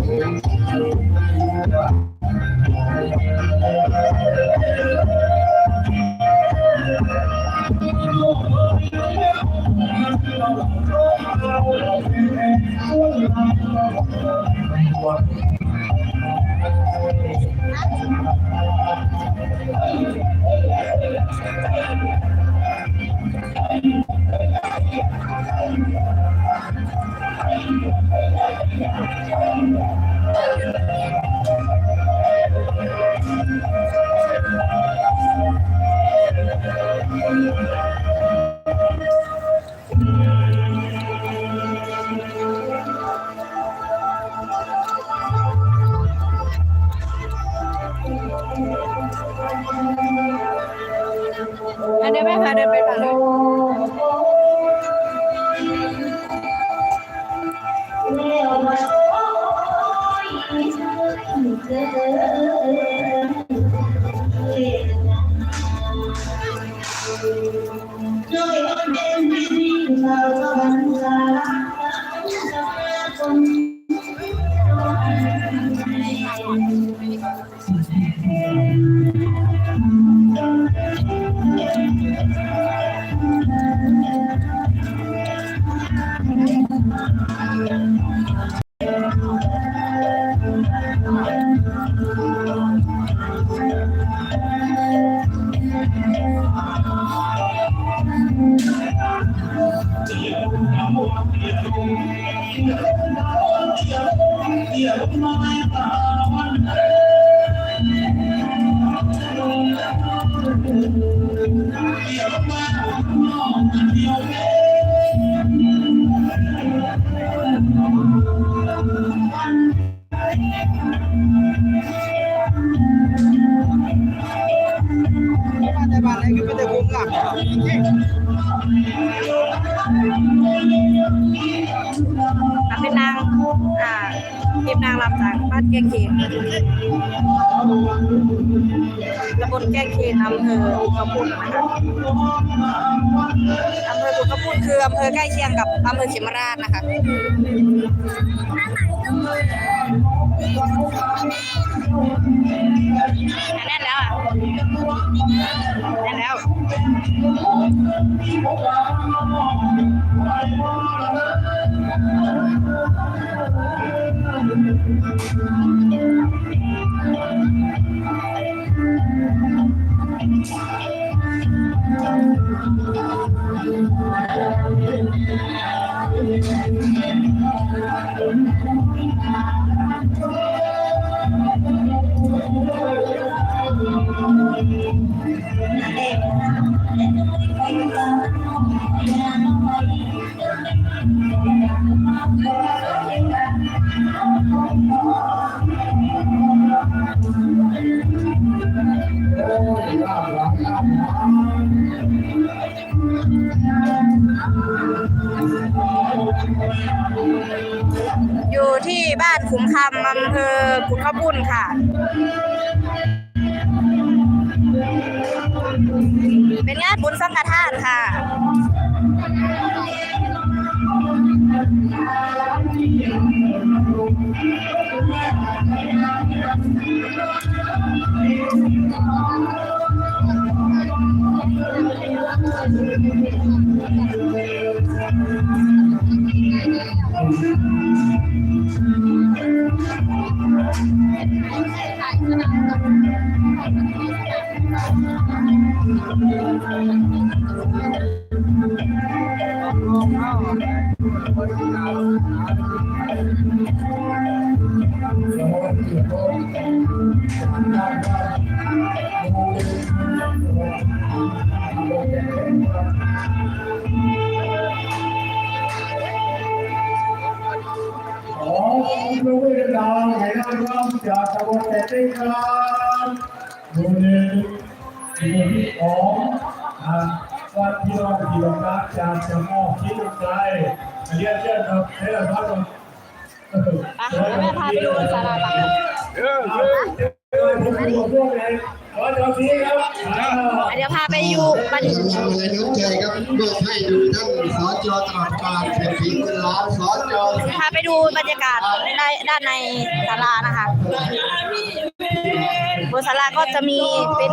อัน เดิน แต่ แก้งเขนตำบลแก้งเขนอำเภอกระพุนนะคะอำเภอกระพุนคืออำเภอใกล้เคียงกับอำเภอเขมราชนะคะ อยู่ที่บ้านขุมคำอำเภอขุนข้าวปุ้นค่ะ เป็นงานบุญสังฆทานค่ะ จากตะวันตกเต็มครับโดยในที่ที่ของอ่าวัดที่ว่าที่ว่ารักจากจะมอบที่ตรงใจเรียนเชิญครับให้เราพักกัน ไปเดี๋ยวแม่พาไปดูศาลาบังเออเออเออผมผมพวกไหนขอจอทีครับอ่าเดี๋ยวพาไปอยู่บันทำอะไรน้ำใจครับเมื่อให้ดูท่านสจตลอดการเศรษฐีเงินล้านสจพาไปดูบรรยากาศในด้านในศาลานะคะบนศาลาก็จะมีเป็น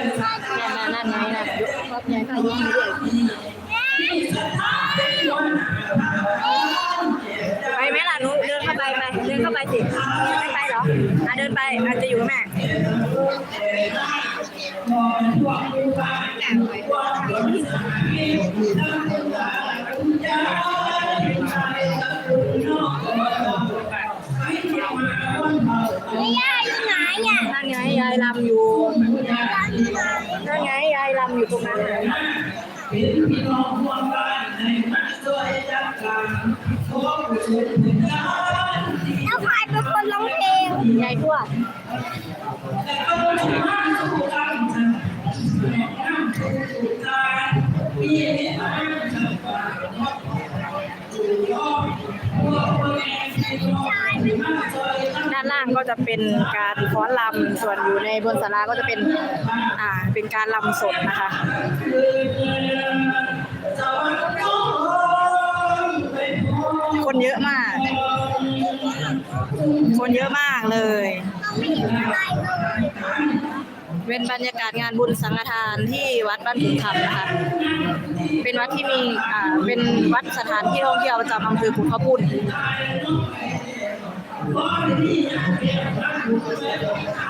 ที่ดูครับข้าราชการไปไหมล่ะนุ้เดินเข้าไปไป เดินเข้าไปสิ ไม่ไปเหรอ อะเดินไปอาจจะอยู่แม่ย่ ลำอยู่ตรงนั้นน่ะแล้วใครเป็นคนร้องเพลงยายทวดด้านล่างก็จะเป็นการ ฟ้อนรำส่วนอยู่ในบนศาลาก็จะเป็นอ่าเป็นการรำสดนะคะคนเยอะมาก คนเยอะมากเลย เป็นบรรยากาศงานบุญสังฆทานที่วัดบ้านขุนคำนะคะ เป็นวัดที่มี อ่า เป็นวัดสถานที่ท่องเที่ยวประจำอำเภอขุนข้าว ปุ้นแต่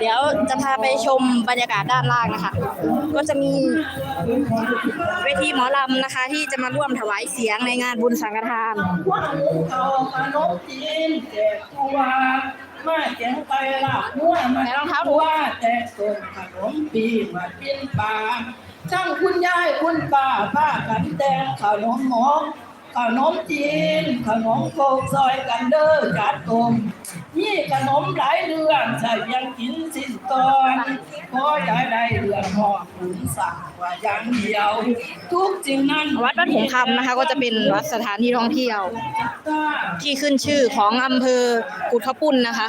เดี๋ยวจะพาไปชมบรรยากาศด้านล่างนะคะ ก็จะมีเวทีหมอลำนะคะ ที่จะมาร่วมถวายเสียงในงานบุญสังฆทานพวกหนูเขาขนมจีนแจกผู้ว่ามาแจกไปละหัวมาไหนรองเท้าหนูว่าแจกส่งขนมปีมาปิ้นปลาช่างคุณยายคุณป้าป้ากันแดงขนมหมกขนมจีนขนมโคกซอยกันเด้อจัดตม นี่ขนมหลายเรื่องใส่ยังกินสิ้นตอนพออยากได้เรื่องหอกขุนสั่งว่าอย่างเดียว ทุกสิ่งนั้นวัดบ้านหงคำนะคะ ก็จะเป็นวัดสถานที่ท่องเที่ยว ที่ขึ้นชื่อของอำเภอกุดข้าวปุ้นนะคะ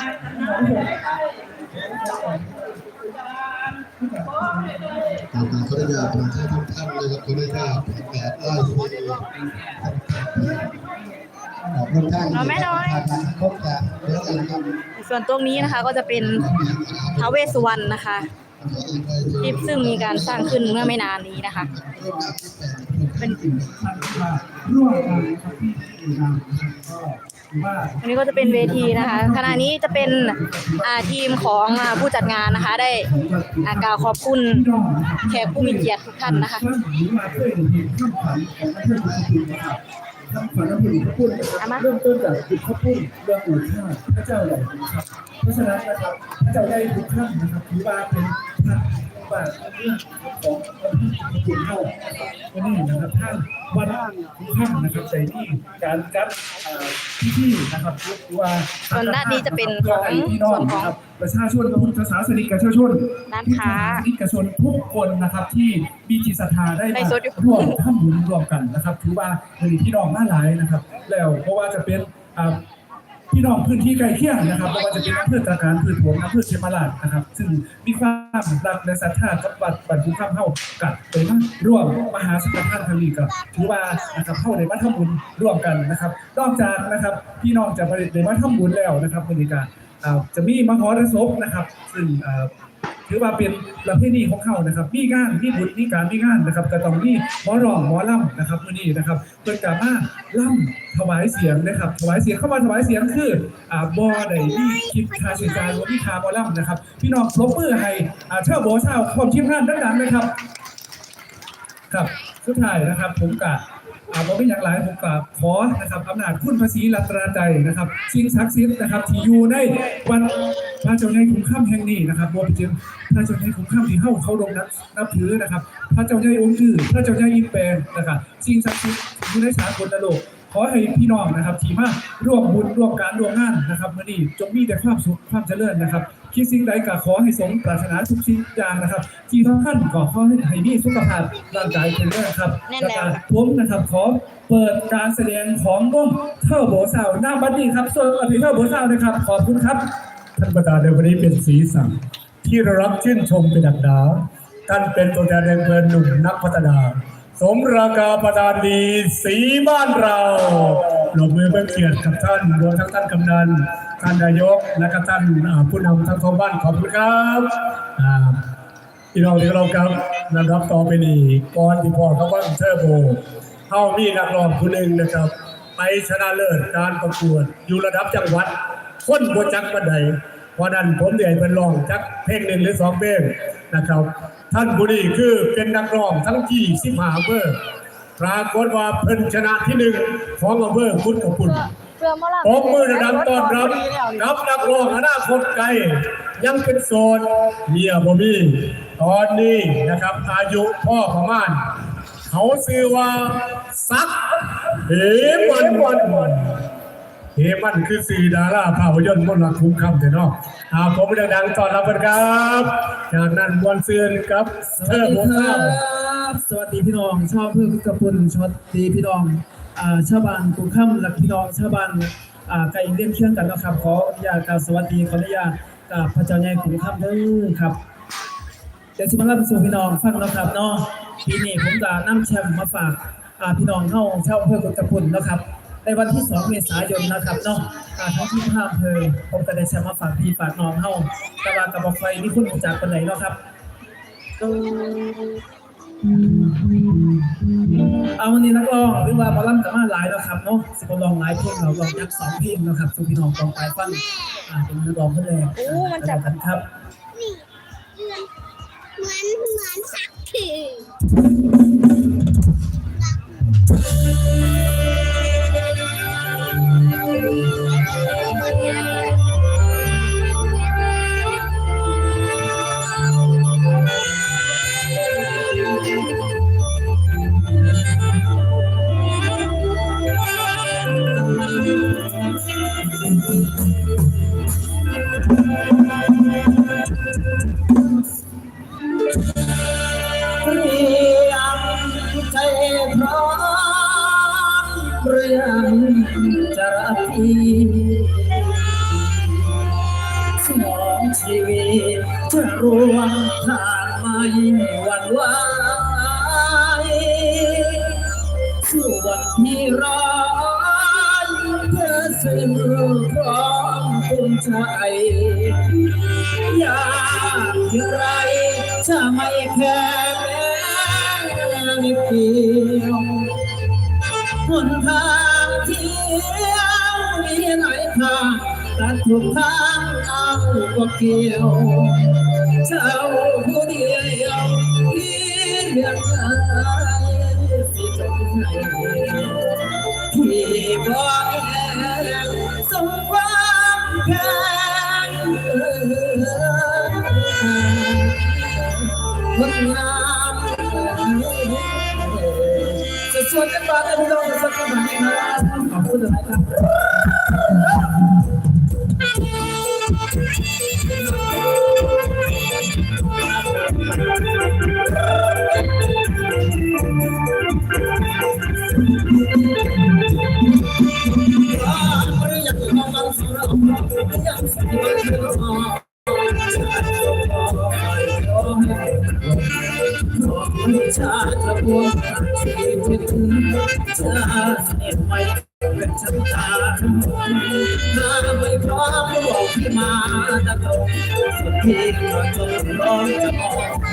ตามมาขออนุญาตทุกท่านทุกท่านนะครับขออนุญาตแปดไร่สี่ ขอบคุณท่านเอาแม่น้อยครบจะเยอะกันครับส่วนตรงนี้นะคะก็จะเป็นท้าวเวสสุวรรณนะคะทที่ซึ่งมีการสร้างขึ้นเมื่อไม่นานนี้นะคะ เป็นร่วมกันนะครับที่อยู่นำนะครับก็ถือว่าอันนี้ก็จะเป็นเวทีนะคะ ขณะนี้จะเป็นอ่าทีมของอ่าผู้จัดงานนะคะ ได้อ่ากล่าวขอบคุณแขกผู้มีเกียรติทุกท่านนะคะหรือมาช่วยเห็นข้ามฝันของนักเรียนทุกคนนะครับ ข้ามฝันนักเรียนทุกคนนะครับเริ่มต้นจากจุดข้าวปุ้นเรื่องอู่ข้าวพระเจ้าใหญ่นะครับเพราะฉะนั้นนะครับพระเจ้าใหญ่ทุกท่านนะครับถือว่าเป็นท่าน บาทเรื่องของคนที่ถูกเข้าวันนี้นะครับท่านวันทุกท่านนะครับใจที่การจัดเอ่อพิธีนะครับหรือว่าส่วนด้านนี้จะเป็นของพี่น้องนะครับประชาชนพุทธศาสนิกชนร้านค้าพุทธศสนิกชนทุกคนนะครับ ที่มีจิตศรัทธาได้ได้มาสดอยู่ร่วมทำบุญร่วมกันนะครับ ถือว่าเป็นพี่น้องหน้าหลายนะครับ แล้วเพราะว่าจะเป็นอ่า พี่น้องพื้นที่ใกล้เคียงนะครับไม่ว่าจะเป็นอำเภอตาการพืชผลอำเภอเชียงมาลาดนะครับ ซึ่งมีความรักและศรัทธากับวัดบรรพุข้ามเข้ากับเป็นร่วมมหาสังฆทานครั้งนี้กับถือว่านะครับเข้าในมาทำบุญร่วมกันนะครับ นอกจากนะครับพี่น้องจะไปในมาทำบุญแล้วนะครับบรรยากาศจะมีมหรสพนะครับ ซึ่ง ถือว่าเป็นประเพณีของเขานะครับ มีงานมีบุญมีการมีงานนะครับก็ต้องมีหมอร้องหมอล่ำนะครับมื้อนี้นะครับเพิ่นกามาล่ำถวายเสียงนะครับ ถวายเสียงเข้ามาถวายเสียงคืออ่าบ่ได้มีคิดค่าใช้จ่ายหรือว่ามีค่าหมอล่ำนะครับพี่น้องปรบมือให้อ่าเช่าโบเช่าความทีมงานดังๆนะครับ ครับสุดท้ายนะครับผมกะ อาบ่เป็นอย่างไรผมกะขอนะครับอำนาจคุณภาษีรัตนาใจนะครับสิ่งศักดิ์สิทธิ์นะครับ ที่อยู่ในวันพระเจ้าในคุ้มค่ำแห่งนี้นะครับรวมถึงพระเจ้าในคุ้มค่ำที่เฮาเขาลงนับนับถือนะครับ พระเจ้าในองค์ชื่อพระเจ้าในอินแปลงนะครับสิ่งศักดิ์สิทธิ์อยู่ในสากลโลกขอให้พี่น้องนะครับ ที่มาร่วมบุญร่วมการร่วมงานนะครับมื่อนี้จงมีแต่ความสุขความเจริญนะครับ คิดสิ่งใดก็ขอให้สมปรารถนาทุกสิ่งอย่างนะครับ ที่ทุกท่านก็ขอให้ให้มีสุขภาพร่างกายแข็งแรงครับแน่นและแล้ว การผมนะครับขอเปิดการแสดงของวงเทอร์โบซาวหน้าบัดดี้ครับส่วนอภิเทอร์โบซาวนะครับ ขอบคุณครับ ท่านประธานในวันนี้เป็นสีสันที่เรารับชื่นชมเป็นดักดาวท่านเป็นตัวแทนแดงเพลินหนุ่มนักพัฒนา สมราคาประธานดีสีบ้านเรา ปรบมือเป็นเกียรติกับท่านรวมทั้งท่านกำนันท่านนายกและก็ท่านผู้นำทั้งสองบ้านขอบคุณครับพี่น้องที่เราครับนะครับต่อไปนี้ก่อนที่พ่อเขาว่าเทอร์โบเฮามีนักร้องคนหนึ่งนะครับ ไปชนะเลิศการประกวดอยู่ระดับจังหวัดคนบจักบันไดเพราะนั้นผมเดี๋ยวเป็นรองจักเพลงหนึ่งหรือสองเพลงนะครับ ท่านบุรีคือเป็นนักร้องทั้งที่สิบหาอำเภอ ปรากฏว่าเพิ่นชนะที่หนึ่งของอำเภอพุทธคุณเพื่อมาล่ำผมมือระดับต้อนรับรับนักร้องอนาคตไกลยังเป็นโสดเมียบ่มีตอนนี้นะครับ อายุพ่อประมาณเขาซื้อว่าซักเหมันวันวัน เฮมันคือสีดาราภาพยนตร์มนต์รักคุ้มคำเถอะเนาะอาผมดังๆต้อนรับกันครับจากนั้นมวนเสือนครับเธอโบเศร้าสวัสดีพี่น้องชาวอำเพื่อพุทธคุณสวัสดีพี่น้องอ่าชาวบ้านกรุงค่ำและพี่น้องชาวบ้านอ่าไก่เลี้ยงเชื่องกันนะครับขออนุญาตกาบสวัสดีขออนุญาตกับพระเจ้าใหญ่กรุงค่ำเด้อครับเดี๋ยวสิมาเล่าสู่พี่น้องฟังแล้วครับเนาะปีนี้ผมจะนำแชมป์มาฝากอ่าพี่น้องเข้าเช่าวอำเภอกุตพุนนะครับ ในวันที่ 2 เมษายนนะครับเนาะอ่าทั้งที่ภาพอำเภอผมก็ได้แชมป์มาฝากพี่ฝากน้องเข้าแต่ว่ากับบอกไฟนี่คุณรู้จักคนไหนเนาะครับเอาวันนี้นักร้องหรือว่าบอลลัมกับมาหลายแล้วครับเนาะสิบลองหลายเพลงเราลองยักสองเพลงนะครับสู่พี่น้องกองไปฟังอ่าเป็นนักร้องคนแรกโอ้มันจับกันครับนี่เหมือนเหมือนเหมือนสักที เรื่องจรักพี่สมองชีวิตจะรวมทางไม่หวั่นไหวส่วนที่ร้อนเพื่อสื่อพร้อมภูมิใจอยากอย่างไรจะไม่แค่นิดเดียว หนทางเที่ยวมีหลายทางตัดทุกทางเอาก็เกี่ยวเจ้าผู้เดียวที่เลือกได้สิจงให้ที่บอกแล้วสมความแพ้คนงามจะสวดกัน บ้างนะ ติไม่เป็นชะตาถ้าไม่พร้อมบอกที่มาตะโกนสุดที่ก็จงร้องจะออกแ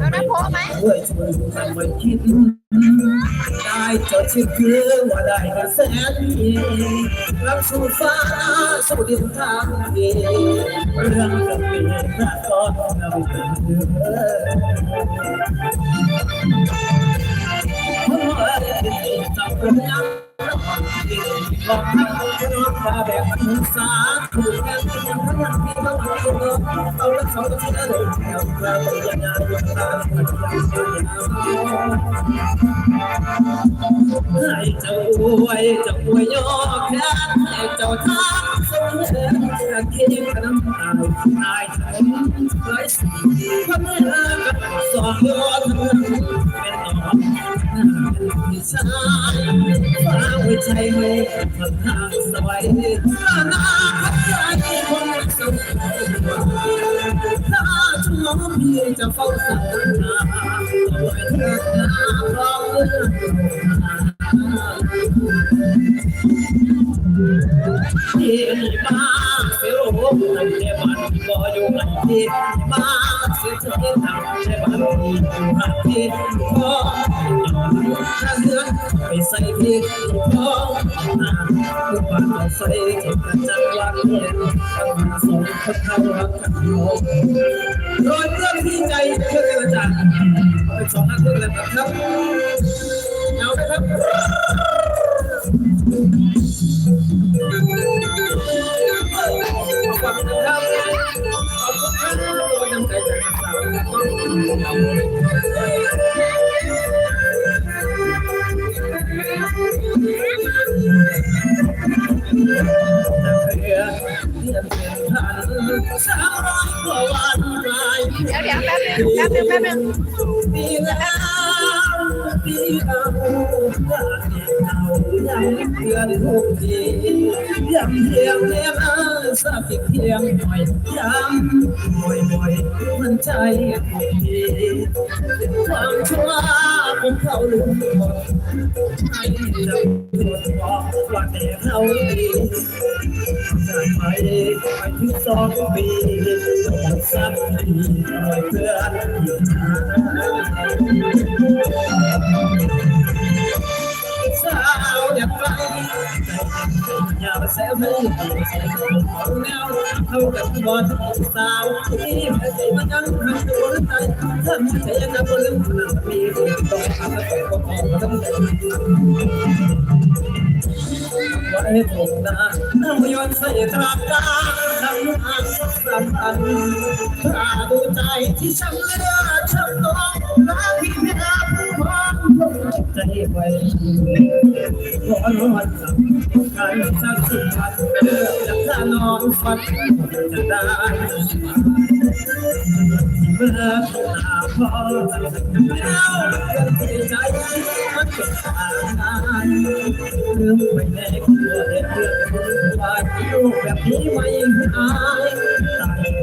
ล้วได้โพไหมด้วยช่วยทำให้คิดได้จดชื่อคือว่าได้เงินแสนดีรับสู่ฟ้าสู่ดินทางดีเรื่องจะมีพระกอนเราเป็นเดือจับเป็นน้ำลองทำน้องมาแบบมันเอาละสองที่ได้เลยเราอ เจ้าอวยเจ้าอวยยอแค่ให้เจ้าทางสมเด็จกันที่ขนมตาลตายฉันไร้สิ่งคนเมื่อกับสองยอดเป็นน้อง ที่ชายฟ้าหัวใจไม่คนทางสบายนานาใจคนสุขถ้าช่วโมงพี่จะเฝ้าสัญญาตัวเธอหน้าร้องเรื่องที่มาเสียวนั่นเทวันก็อยู่กันที่มาเสียใจทำเทวันที่อยู่กันที่ เดือนไปใส่พี่พ่อนาทุกวันเอาใส่เก็บกันจังหวัดเย็นกันมาส่งคนเข้ารักกันโยรอยเรื่องที่ใจเพื่อนจันไปสองนัดเพื่อนเลยครับเอาไหมครับขอบคุณครับขอบคุณครับตัวยังใจจากสา เดี๋ยวเดี๋ยวแป๊บนึงแป๊บนึงแป๊บนึงปีแล้วปีเราว่าเรายังเพื่อนทุกทียังเพียงเพียงอาสักเพียงหน่อยย้ำบ่อยบ่อยมันใจทุกทีความชั่ว ของเขาลืมให้เราตรวจบอกว่าแต่เขาดีจากไปไปที่สองปีสักทีหน่อยเพื่อนอยู่นาน ที่ไม่ใช่มันยังทำตัวใจทำใจยังนับลืมขนาดมีต้องทำให้ก็พอต้องใจไว้ตรงหน้าเอาย้อนใส่ตราตาทำอันสำคัญถ้าดูใจที่ช้ำเลือดช้ำน้องรักที่ไม่รับความ ใจไว้ขอรวันใครสักสิบวันจะถ้านอนฝันจะได้เมื่อหน้าพ่อแล้วกันใจมันจะทานเรื่องไม่แน่กลัวเรื่องคนวายลูกแบบนี้ไม่หายตายไป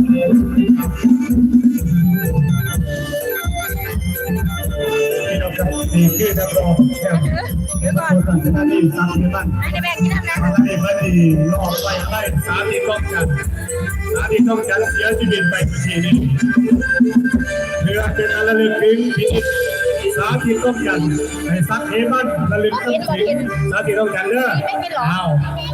นี่คือนักร้องแชมป์คนต่างชาติที่สร้างที่บ้านจะแบ่งที่นะมาไล่มาดีรอบไปไล่สามีกองจันสามีกองจันเสียชีวิตไปทีนี้เรือเป็นอะไรลึงพินิจสามีกองจันให้ซักเฮมันระลึกถึงสามีกองจันเด้ออ้าว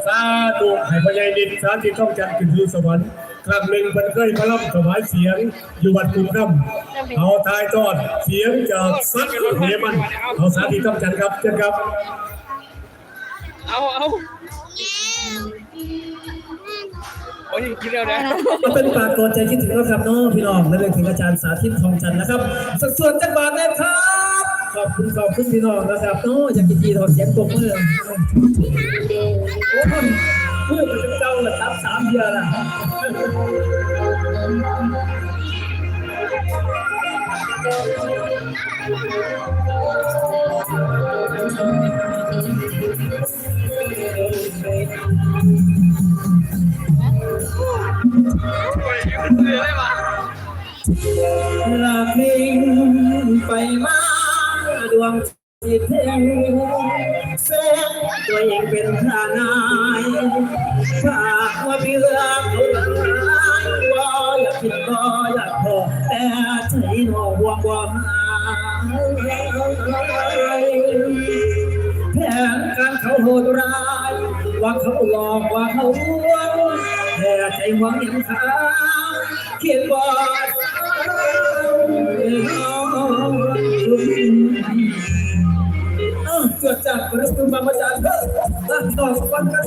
สาธุให้พญายดินสามีกองจันขึ้นสู่สวรรค์ ครั้งหนึ่งมันเคยมาล่ำถวายเสียงอยู่วัดกุมคำเอาทายทอดเสียงจากซักเฮมันเอาสามีกองจันครับเชิญครับ เอาเอาโอ้ยคิดเร็วนะก็เป็นปากกอดใจคิดถึงแล้วครับน้องพี่น้องและเรื่องถึงอาจารย์สาธิตทองจันทร์นะครับ สักส่วนจังหวัดเลยครับ ขอบคุณขอบคุณพี่น้องนะครับน้องอยากกินทีทอเสียงตบมือโอ้ย เพื่อนเป็นเจ้าละครับสามเดือนละลาพลงไปมาดวงจิตเพลงแสงตัวเองเป็นทนา ฝากว่าพี่เลือกคนร้ายว่าอยากคิดก็อยากพอแต่ใจหนอห่วงว่าหายแผนการเขาโหดร้าย ว่าเขาหลอกว่าเขาลวงแต่ใจหวังยังค้างเขียนว่าเกิดจากมนุษย์บางประจานเถอะตั้งต่อสักวันกัน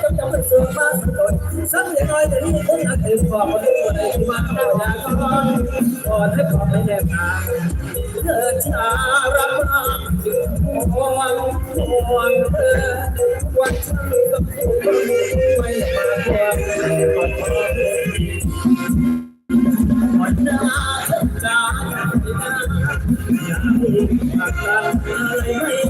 เป็นเรื่องต้องจำเป็นส่วนมากสุดสักอย่างน้อยแต่นี่คนนักเรียนบอกว่าทุกคนที่มาเข้ายาก่อนก่อนให้ขอไม่แน่ทาเธอชารักมากห่วงห่วงเธอวันฉันกับคุณไม่มาตัววันหน้าจะอยากให้ปากกันอะไรไม่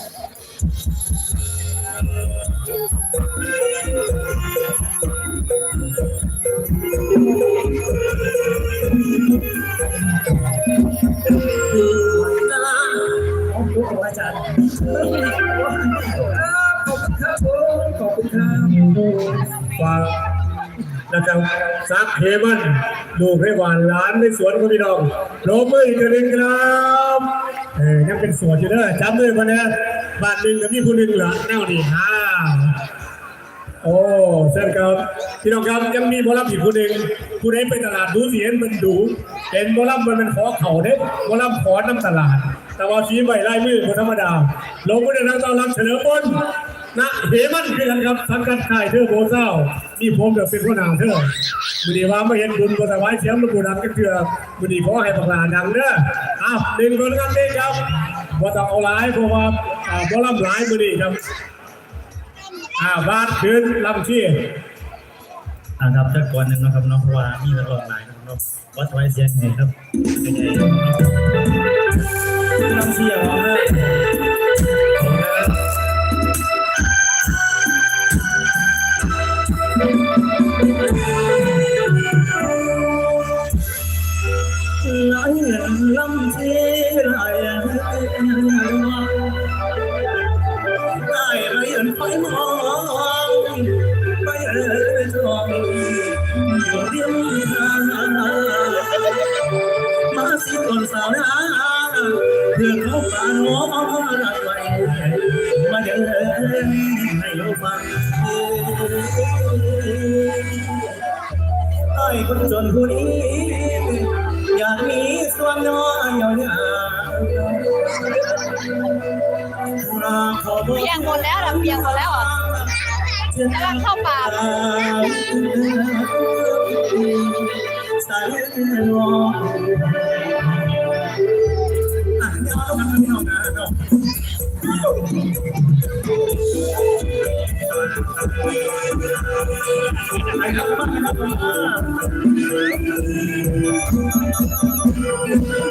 นะครับซักเฮมันดูกให้หวานร้านในสวนของพี่น้องโรมืออีกหนึ่งครับเออยังเป็นสวนอยู่เด้อจำเลยมาเนี่ยบานหนึ่งกับพี่ผู้หนึ่งเหรอแน่วนี่ฮ่าโอ้เส้นครับพี่น้องครับยังมีบอลลัมอีกผู้หนึ่งผู้ใดไปตลาดดูสิเห็นมันดูเห็นบอลลัมมันเป็นขอเข่าเด้บอลลัมขอน้ำตลาด แต่ว่าชี้ใบไล่มือคนธรรมดาลงมือในนักต้อนรับเฉลิมพลนะเหมันคือกันครับสังกัดค่ายเธอโบเจ้า นี่ผมเดี๋ยวเป็นผู้นำเธอมือดีว่าไม่เห็นบุญบนถวายเสียงลูกบุญดังก็เถื่อมือดีขอให้บักหลาดังเด้ออ้าวดึงคนกันเด้ครับว่าต้องเอาหลายเพราะว่าอ่าบ่ลำหลายมือดีครับอ่าบาทคืนลำที่อ่าครับจักก่อนหนึ่งนะครับเนาะเพราะว่ามีนักร้องหลายนะครับเนาะวัดไว้เสียงไงครับเป็นไงครับเนาะลำเสียงเอาเด้อ มาสิก่อนสาวนาเพื่อเขาปานหัวมาไว้มาเดินให้เราฟังไอ้คนจนผู้นี้อยากมีส่วนน้อยหน่อยนะเขาเปียงหมดแล้วนะเปียงหมดแล้วอะกำลังเข้าป่า สา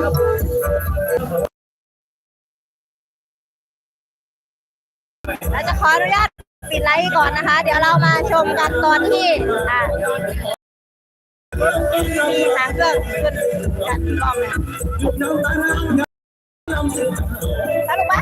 เราจะขออนุญาตปิดไลฟ์ก่อนนะคะ เดี๋ยวเรามาชมกันตอนที่อ่ามีทางเครื่องขึ้นกันกล้องนะน้ำตาน้ำน้ำสรุปปะ